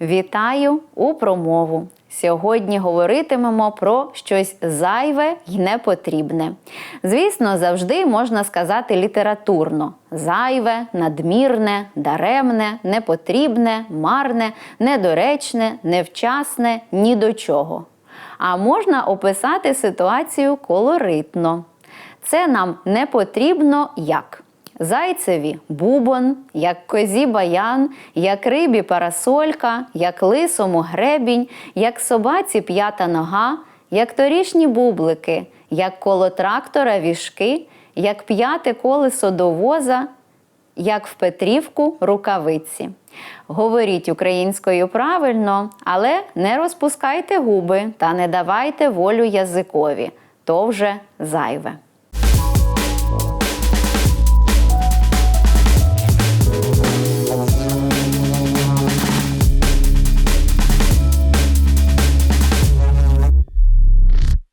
Вітаю у промову. Сьогодні говоритимемо про щось зайве й непотрібне. Звісно, завжди можна сказати літературно: зайве, надмірне, даремне, непотрібне, марне, недоречне, невчасне, ні до чого. А можна описати ситуацію колоритно. Це нам не потрібно як. Зайцеві бубон, як козі баян, як рибі парасолька, як лисому гребінь, як собаці п'ята нога, як торішні бублики, як коло трактора віжки, як п'яте колесо до воза, як в Петрівку рукавиці. Говоріть українською правильно, але не розпускайте губи та не давайте волю язикові. То вже зайве.